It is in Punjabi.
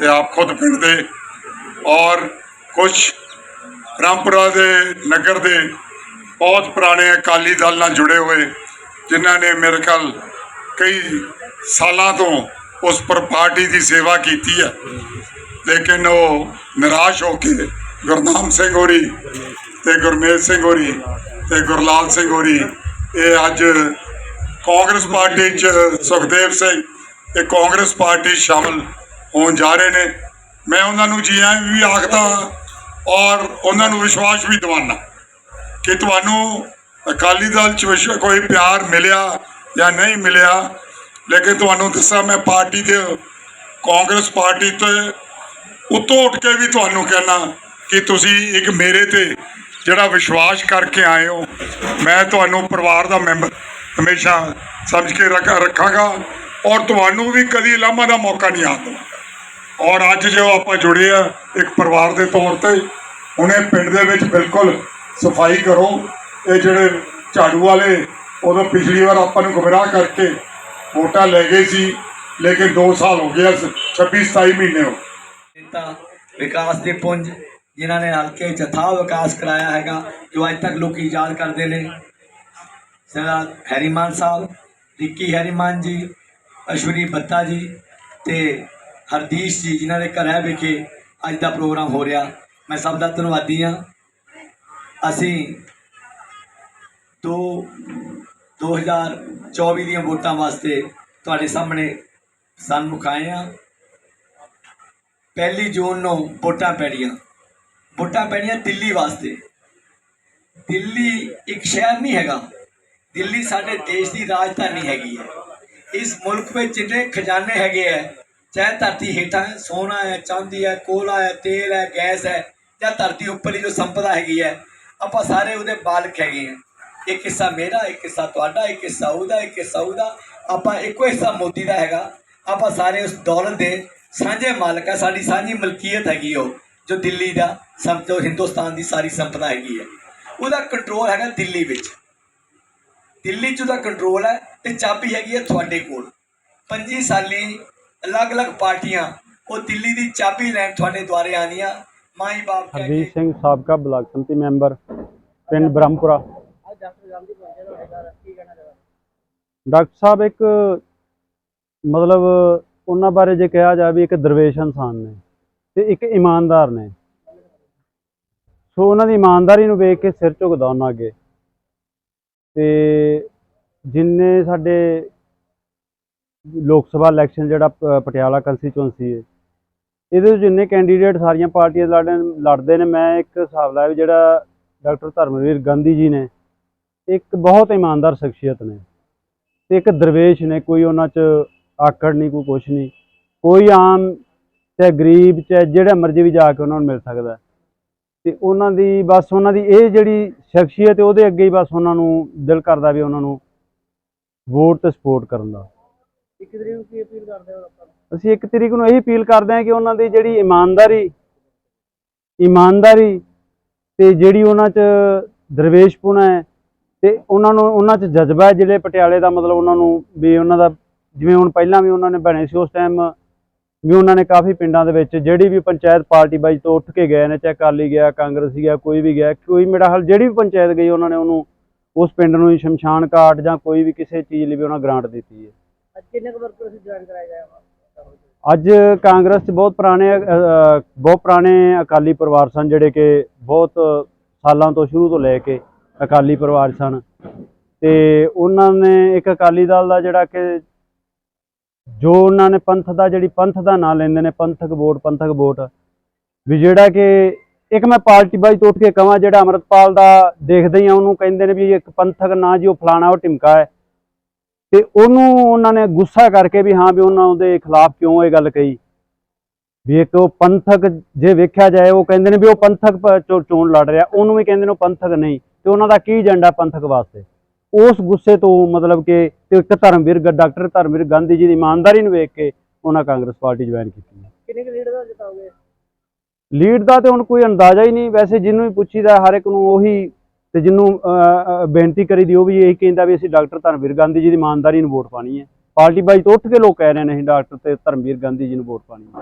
ਤੇ ਆਪ ਖੁਦ ਪਿੰਡ ਦੇ ਔਰ ਕੁਝ ਰਾਮਪੁਰਾ ਦੇ ਨਗਰ ਦੇ ਬਹੁਤ ਪੁਰਾਣੇ ਅਕਾਲੀ ਦਲ ਨਾਲ ਜੁੜੇ ਹੋਏ, ਜਿਨ੍ਹਾਂ ਨੇ ਮੇਰੇ ਖਿਆਲ ਕਈ ਸਾਲਾਂ ਤੋਂ ਉਸ ਪਰ ਪਾਰਟੀ ਦੀ ਸੇਵਾ ਕੀਤੀ ਹੈ ਲੇਕਿਨ ਉਹ ਨਿਰਾਸ਼ ਹੋ ਕੇ ਗੁਰਨਾਮ ਸਿੰਘ ਹੋਰੀ ਤੇ ਗੁਰਮੇਲ ਸਿੰਘ ਹੋਰੀ ਤੇ ਗੁਰਲਾਲ ਸਿੰਘ ਹੋਰੀ, ਇਹ ਅੱਜ ਕਾਂਗਰਸ ਪਾਰਟੀ ਚ ਸੁਖਦੇਵ ਸਿੰਘ ਇਹ ਕਾਂਗਰਸ ਪਾਰਟੀ 'ਚ ਸ਼ਾਮਲ ਹੋਣ ਜਾ ਰਹੇ ਨੇ। ਮੈਂ ਉਹਨਾਂ ਨੂੰ ਜੀ ਆਇਆਂ ਵੀ ਆਖਦਾ ਔਰ ਉਹਨਾਂ ਨੂੰ ਵਿਸ਼ਵਾਸ ਵੀ ਦਿਵਾਨਾ ਕਿ ਤੁਹਾਨੂੰ ਅਕਾਲੀ ਦਲ ਚ ਵਿਸ਼- ਕੋਈ ਪਿਆਰ ਮਿਲਿਆ ਜਾਂ ਨਹੀਂ ਮਿਲਿਆ। ਲੇਕਿਨ ਤੁਹਾਨੂੰ ਦੱਸਾਂ ਮੈਂ ਪਾਰਟੀ ਦੇ ਕਾਂਗਰਸ ਪਾਰਟੀ ਤੇ ਉੱਤੋਂ ਉੱਠ ਕੇ ਵੀ ਤੁਹਾਨੂੰ ਕਹਿਣਾ ਕਿ ਤੁਸੀਂ ਇੱਕ ਮੇਰੇ ਤੇ ਜਿਹੜਾ ਵਿਸ਼ਵਾਸ ਕਰਕੇ ਆਏ ਹੋ, ਮੈਂ ਤੁਹਾਨੂੰ ਪਰਿਵਾਰ ਦਾ ਮੈਂਬਰ ਹਮੇਸ਼ਾ ਸਮਝ ਕੇ ਰੱਖਾਂਗਾ। ਔਰ ਤੁਹਾਨੂੰ ਵੀ ਕਦੀ ਲਾਮਾ ਦਾ ਮੌਕਾ ਨਹੀਂ ਆਉਂਦਾ ਔਰ ਅੱਜ ਜੋ ਆਪਾਂ ਜੁੜੇ ਆ ਇੱਕ ਪਰਿਵਾਰ ਦੇ ਤੌਰ ਤੇ ਹੁਣੇ ਪਿੰਡ ਦੇ ਵਿੱਚ ਬਿਲਕੁਲ ਸਫ਼ਾਈ ਕਰੋ ਇਹ ਜਿਹੜੇ ਝਾੜੂ ਵਾਲੇ ਉਦੋਂ ਪਿਛਲੀ ਵਾਰ ਆਪਾਂ ਨੂੰ ਗੁੰਮਰਾਹ ਕਰਕੇ ਵੋਟਾਂ ਲੈ ਗਏ ਸੀ, ਲੇਕਿਨ 2 ਸਾਲ ਹੋ ਗਿਆ 26 27 ਮਹੀਨੇ ਹੋ ਗਏ। ਵਿਕਾਸ ਦੇ ਪੁੰਜ, ਜਿਨ੍ਹਾਂ ਨੇ ਹਲਕੇ ਜਥਾ ਵਿਕਾਸ ਕਰਾਇਆ ਹੈਗਾ, ਜੋ ਅੱਜ ਤੱਕ ਲੋਕੀ ਯਾਦ ਕਰਦੇ ਨੇ ਸਰਦਾਰ ਹੈਰੀਮਾਨ ਸਾਹਿਬ, ਰਿੱਕੀ ਹੈਰੀਮਾਨ ਜੀ, ਅਸ਼ਵਨੀ ਬੱਤਾ ਜੀ ਤੇ ਹਰਦੀਸ਼ ਜੀ, ਜਿਨ੍ਹਾਂ ਦੇ ਘਰ ਹੈ ਵਿਖੇ ਅੱਜ ਦਾ ਪ੍ਰੋਗਰਾਮ ਹੋ ਰਿਹਾ। ਮੈਂ ਸਭ ਦਾ ਧੰਨਵਾਦੀ ਹਾਂ। ਅਸੀਂ ਦੋ 2024 ਦੀਆਂ ਵੋਟਾਂ ਵਾਸਤੇ ਤੁਹਾਡੇ ਸਾਹਮਣੇ ਸਨਮੁਖ ਆਏ ਹਾਂ। ਪਹਿਲੀ ਜੂਨ ਨੂੰ ਵੋਟਾਂ ਪੈਣੀਆਂ। ਵੋਟਾਂ ਪੈਣੀਆਂ ਦਿੱਲੀ ਵਾਸਤੇ। ਦਿੱਲੀ ਇੱਕ ਸ਼ਹਿਰ ਨਹੀਂ ਹੈਗਾ। ਦਿੱਲੀ ਸਾਡੇ ਦੇਸ਼ ਦੀ ਰਾਜਧਾਨੀ ਹੈਗੀ ਹੈ। ਇਸ ਮੁਲਕ ਵਿੱਚ ਜਿੰਨੇ ਖਜ਼ਾਨੇ ਹੈਗੇ ਹੈ ਚਾਹੇ ਧਰਤੀ ਹੇਠਾਂ ਹੈ, ਸੋਨਾ ਹੈ ਚਾਂਦੀ ਹੈ ਕੋਲਾ ਹੈ ਤੇਲ ਹੈ ਗੈਸ ਹੈ ਜਾਂ ਧਰਤੀ ਉੱਪਰਲੀ ਜੋ ਸੰਪਦਾ ਹੈਗੀ ਹੈ ਆਪਾਂ ਸਾਰੇ ਉਹਦੇ ਬਾਲਕ ਹੈਗੇ ਹਾਂ। ਇੱਕ ਹਿੱਸਾ ਮੇਰਾ ਇੱਕ ਹਿੱਸਾ ਤੁਹਾਡਾ ਇੱਕ ਹਿੱਸਾ ਉਹਦਾ ਇੱਕ ਹਿੱਸਾ ਉਹਦਾ। ਆਪਾਂ ਇੱਕੋ ਹਿੱਸਾ ਮੋਦੀ ਦਾ ਹੈਗਾ। ਆਪਾਂ ਸਾਰੇ ਉਸ ਦੌਲਤ ਦੇ ਸਾਂਝੇ ਮਾਲਕ ਹੈ। ਸਾਡੀ ਸਾਂਝੀ ਮਲਕੀਅਤ ਹੈਗੀ ਉਹ ਜੋ ਦਿੱਲੀ ਦਾ ਸਮਝੋ ਹਿੰਦੁਸਤਾਨ ਦੀ ਸਾਰੀ ਸੰਪਦਾ ਹੈਗੀ ਹੈ। ਉਹਦਾ ਕੰਟਰੋਲ ਹੈਗਾ ਦਿੱਲੀ ਵਿੱਚ। ਦਿੱਲੀ 'ਚ ਉਹਦਾ ਕੰਟਰੋਲ ਹੈ ਤੇ ਚਾਬੀ ਹੈਗੀ ਹੈ ਤੁਹਾਡੇ ਕੋਲ। 25 ਸਾਲੀ ਅਲੱਗ-ਅਲੱਗ ਪਾਰਟੀਆਂ ਉਹ ਦਿੱਲੀ ਦੀ ਚਾਬੀ ਲੈਣ ਤੁਹਾਡੇ ਦੁਆਰੇ ਆਣੀਆਂ ਮਾਈ ਬਾਪ ਹਰਜੀਤ ਸਿੰਘ ਸਾਬਕਾ ਬਲਾਕ ਸੰਮਤੀ ਮੈਂਬਰ ਪਿੰਡ ਬ੍ਰਹਮਪੁਰਾ। ਡਾਕਟਰ ਸਾਹਿਬ ਇੱਕ ਮਤਲਬ ਉਹਨਾਂ ਬਾਰੇ ਜੇ ਕਿਹਾ ਜਾਵੇ ਇੱਕ ਦਰਵੇਸ਼ ਇਨਸਾਨ ਨੇ ਤੇ ਇੱਕ ਇਮਾਨਦਾਰ ਨੇ। ਸੋ ਉਹਨਾਂ ਦੀ ਇਮਾਨਦਾਰੀ ਨੂੰ ਵੇਖ ਕੇ ਸਿਰ ਝੁਕਦਾ ਉਹਨਾਂ ਅੱਗੇ। ਤੇ ਜਿੰਨੇ ਸਾਡੇ ਲੋਕ ਸਭਾ ਇਲੈਕਸ਼ਨ ਜਿਹੜਾ ਪ- ਪਟਿਆਲਾ ਕੰਸਟੀਚੁਐਂਸੀ ਹੈ ਇਹਦੇ ਵਿੱਚ ਜਿੰਨੇ ਕੈਂਡੀਡੇਟ ਸਾਰੀਆਂ ਪਾਰਟੀਆਂ ਲੜਨ, ਲੜਦੇ ਨੇ, ਮੈਂ ਇੱਕ ਹਿਸਾਬ ਲਾਇਆ ਵੀ ਜਿਹੜਾ ਡਾਕਟਰ ਧਰਮਵੀਰ ਗਾਂਧੀ ਜੀ ਨੇ, ਇੱਕ ਬਹੁਤ ਇਮਾਨਦਾਰ ਸ਼ਖਸੀਅਤ ਨੇ। ਤੇ ਇੱਕ ਦਰਵੇਸ਼ ਨੇ, ਕੋਈ ਉਹਨਾਂ 'ਚ ਆਕੜ ਨਹੀਂ, ਕੋਈ ਕੁਛ ਨਹੀਂ। ਕੋਈ ਆਮ ਚਾਹੇ ਗਰੀਬ, ਚਾਹੇ ਜਿਹੜਾ ਮਰਜ਼ੀ ਵੀ ਜਾ ਕੇ ਉਹਨਾਂ ਨੂੰ ਮਿਲ ਸਕਦਾ। ਹੈ। ਤੇ ਉਹਨਾਂ ਦੀ ਬਸ ਉਹਨਾਂ ਦੀ ਇਹ ਜਿਹੜੀ ਸ਼ਖਸੀਅਤ ਉਹਦੇ ਅੱਗੇ ਹੀ ਬਸ ਉਹਨਾਂ ਨੂੰ ਦਿਲ ਕਰਦਾ ਵੀ ਉਹਨਾਂ ਨੂੰ ਵੋਟ ਤੇ ਸਪੋਰਟ ਕਰਨ ਦਾ। ਇੱਕ ਤਰੀਕ ਨੂੰ ਕੀ ਅਪੀਲ ਕਰਦੇ ਹੋ ਆਪਾਂ? ਅਸੀਂ ਇੱਕ ਤਰੀਕ ਨੂੰ ਇਹੀ ਅਪੀਲ ਕਰਦੇ ਹਾਂ ਕਿ ਉਹਨਾਂ ਦੀ ਜਿਹੜੀ ਇਮਾਨਦਾਰੀ ਇਮਾਨਦਾਰੀ ਤੇ ਜਿਹੜੀ ਉਹਨਾਂ 'ਚ ਦਰਵੇਸ਼ਪੁਣਾ ਹੈ ਤੇ ਉਹਨਾਂ ਨੂੰ, ਉਹਨਾਂ 'ਚ ਜਜ਼ਬਾ ਹੈ ਜਿਹੜੇ ਪਟਿਆਲੇ ਦਾ ਮਤਲਬ ਉਹਨਾਂ ਨੂੰ ਵੀ ਉਹਨਾਂ ਦਾ, ਜਿਵੇਂ ਹੁਣ ਪਹਿਲਾਂ ਵੀ ਉਹਨਾਂ ਨੇ ਬਣੇ ਸੀ ਉਸ ਟਾਈਮ ਵੀ ਉਹਨਾਂ ਨੇ ਕਾਫੀ ਪਿੰਡਾਂ ਦੇ ਵਿੱਚ ਜਿਹੜੀ ਵੀ ਪੰਚਾਇਤ ਪਾਰਟੀ ਬਾਈ ਤੋਂ ਉੱਠ ਕੇ ਗਏ ਨੇ, ਚਾਹੇ ਅਕਾਲੀ ਗਿਆ, ਕਾਂਗਰਸੀ ਗਿਆ, ਕੋਈ ਵੀ ਗਿਆ, ਕੋਈ ਮੇਰਾ ਹਾਲ ਜਿਹੜੀ ਵੀ ਪੰਚਾਇਤ ਗਈ ਉਹਨਾਂ ਨੇ ਉਹਨੂੰ ਉਸ ਪਿੰਡ ਨੂੰ ਹੀ ਸ਼ਮਸ਼ਾਨ ਘਾਟ ਜਾਂ ਕੋਈ ਵੀ ਕਿਸੇ ਚੀਜ਼ ਲਈ ਵੀ ਉਹਨਾਂ ਗ੍ਰਾਂਟ ਦਿੱਤੀ ਹੈ। ਕਿੰਨੇ ਕੁ ਵਰਕਰ ਅਸੀਂ ਜੁਆਇਨ ਕਰਾਏ ਗਏ ਆ? ਅੱਜ ਕਾਂਗਰਸ 'ਚ ਬਹੁਤ ਪੁਰਾਣੇ ਅ, ਬਹੁਤ ਪੁਰਾਣੇ ਅਕਾਲੀ ਪਰਿਵਾਰ ਸਨ ਜਿਹੜੇ ਕਿ ਬਹੁਤ ਸਾਲਾਂ ਤੋਂ ਸ਼ੁਰੂ ਤੋਂ ਲੈ ਕੇ ਅਕਾਲੀ ਪਰਿਵਾਰ ਸਨ। ਤੇ ਉਹਨਾਂ ਨੇ ਇੱਕ ਅਕਾਲੀ ਦਲ ਦਾ ਜਿਹੜਾ ਕਿ ਜੋ ਉਹਨਾਂ ਨੇ ਪੰਥ ਦਾ ਜਿਹੜੀ ਪੰਥ ਦਾ ਨਾਂ ਲੈਂਦੇ ਨੇ ਪੰਥਕ ਵੋਟ ਪੰਥਕ ਵੋਟ ਵੀ ਜਿਹੜਾ ਕਿ ਇੱਕ ਮੈਂ ਪਾਰਟੀ ਬਾਈ ਤੋਂ ਉੱਠ ਕੇ ਕਹਾਂ ਜਿਹੜਾ ਅਮਰਤਪਾਲ ਦਾ ਦੇਖਦੇ ਹੀ ਆ ਉਹਨੂੰ ਕਹਿੰਦੇ ਨੇ ਵੀ ਇੱਕ ਪੰਥਕ ਨਾਂ ਜੀ ਉਹ ਫਲਾਣਾ ਉਹ ਟਿਮਕਾ ਹੈ। ਤੇ ਉਹਨੂੰ ਉਹਨਾਂ ਨੇ ਗੁੱਸਾ ਕਰਕੇ ਵੀ ਹਾਂ ਵੀ ਉਹਨਾਂ ਦੇ ਖਿਲਾਫ ਕਿਉਂ ਇਹ ਗੱਲ ਕਹੀ? ਵੀ ਇੱਕ ਉਹ ਪੰਥਕ ਜੇ ਵੇਖਿਆ ਜਾਏ ਉਹ ਕਹਿੰਦੇ ਨੇ ਵੀ ਉਹ ਪੰਥਕ ਚੋਣ ਲੜ ਰਿਹਾ ਉਹਨੂੰ ਵੀ ਕਹਿੰਦੇ ਨੇ ਉਹ ਪੰਥਕ ਨਹੀਂ ਤੇ ਉਹਨਾਂ ਦਾ ਕੀ ਏਜੰਡਾ ਪੰਥਕ ਵਾਸਤੇ? ਉਸ ਗੁੱਸੇ ਤੋਂ ਮਤਲਬ ਕਿ ਤੇ ਇੱਕ ਧਰਮਵੀਰ ਡਾਕਟਰ ਧਰਮਵੀਰ ਗਾਂਧੀ ਜੀ ਦੀ ਇਮਾਨਦਾਰੀ ਨੂੰ ਵੇਖ ਕੇ ਉਹਨਾਂ ਕਾਂਗਰਸ ਪਾਰਟੀ ਜੁਆਇਨ ਕੀਤੀ ਕਿੰਨੇ ਕੁ ਲੀਡਰ ਦਾ ਜਿਤਾਓਗੇ? ਲੀਡ ਦਾ ਤੇ ਹੁਣ ਕੋਈ ਅੰਦਾਜ਼ਾ ਹੀ ਨਹੀਂ ਵੈਸੇ ਜਿਹਨੂੰ ਵੀ ਪੁੱਛੀਦਾ ਹਰ ਇੱਕ ਨੂੰ ਉਹੀ ਤੇ ਜਿਹਨੂੰ ਅਹ, ਅਹ, ਬੇਨਤੀ ਕਰੀਦੀ ਉਹ ਵੀ ਇਹੀ ਕਹਿੰਦਾ ਵੀ ਅਸੀਂ ਡਾਕਟਰ ਧਰਮਵੀਰ ਗਾਂਧੀ ਜੀ ਦੀ ਇਮਾਨਦਾਰੀ ਨੂੰ ਵੋਟ ਪਾਣੀ ਹੈ। ਪਾਰਟੀ ਬਾਈ ਤੋਂ ਉੱਠ ਕੇ ਲੋਕ ਕਹਿ ਰਹੇ ਨੇ ਅਸੀਂ ਡਾਕਟਰ ਤੇ ਧਰਮਵੀਰ ਗਾਂਧੀ ਜੀ ਨੂੰ ਵੋਟ ਪਾਣੀ ਹੈ।